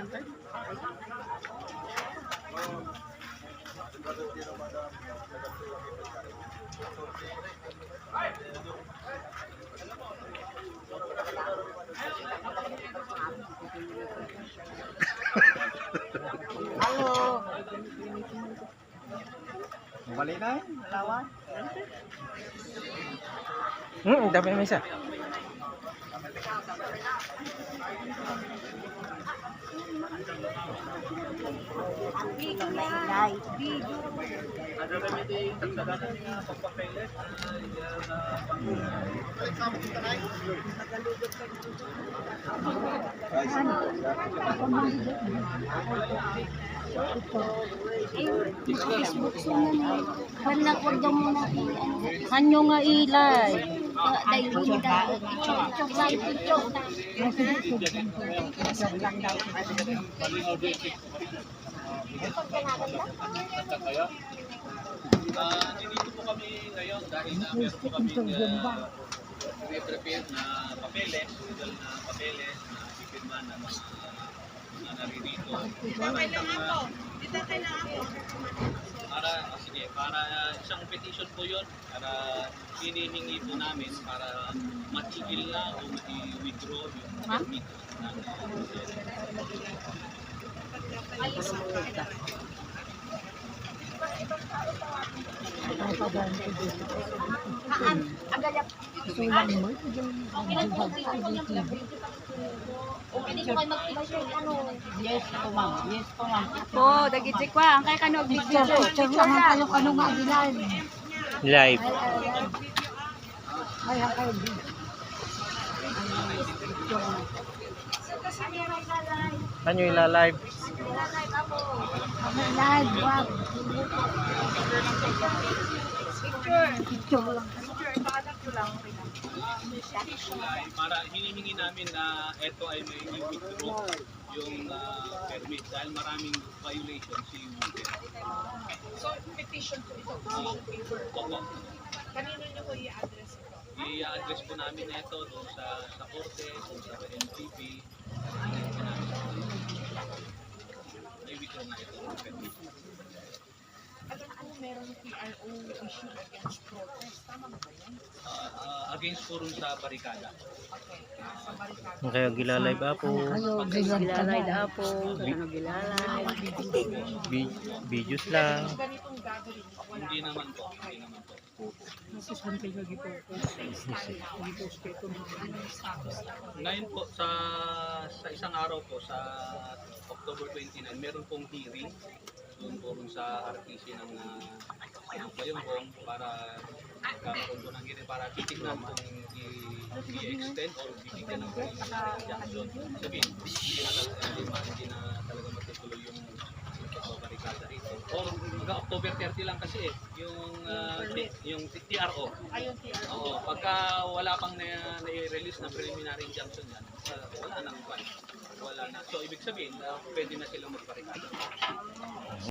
Halo. Balik na, lawan. Hmm, dami mesa. May isa. Maingay. Facebook ko na eh. Ko daw muna i-ano. Hanyo nga ilay. Ah, Dahil hindi daw. Chok. Ah, nandito po kami ngayon dahil na meron po kami uh, prepare na papeles, legal na papeles na pipirman ng mga na naririto. Para isang, ah, para, ah, sige, para isang petition po yun, para hinihingi po namin para matigil na o ma-withdraw yung permit ng Haan, agalap. Mo. Okay lang kayo mag-ibay ano. Yes po ma'am. Yes po ma'am. Po, dagiti kwa, ang kay kanog video. Picture lang kayo kanong nga dilan. Live. Ay, ay, ay. Ano yung live? Live, wag. Picture lang. Para hinihingi namin na ito ay may withdraw yung ah, permit dahil maraming violation si Wooten. So, petition po ito. Opo. Kanino niyo po i-address ito? I-address po namin na ito doon sa, sa korte, doon sa ito. May withdraw na ito. yung permit. Alam ko merong PRO issue against protest. Tama ba yan? Ah, ah, against po rin sa barikada. Okay. Ah, sa barikada. Kaya gila-live ako. Kayo, ganyan ka Gilalay da po, ano gilalay. Vi- videos lang. Ganitong gagawin, wala Hindi naman po. Hindi naman po. Ngayon po sa sa isang araw po sa October 29 meron pong hearing doon po sa RTC ng uh, ano home para po ng hearing para titignan kung i-extend or bibigyan ng injunction. Sabihin, hindi na, talaga- hindi, na talaga matutuloy yung barikada rito. Or hanggang October 30 lang kasi eh, yung, T- yung TRO. Ayun, PRO. Oo, pagka wala pang na, na-release na preliminary injunction yan, uh, wala nang ban. Wala na. So, ibig sabihin, uh, pwede na silang magbarikada.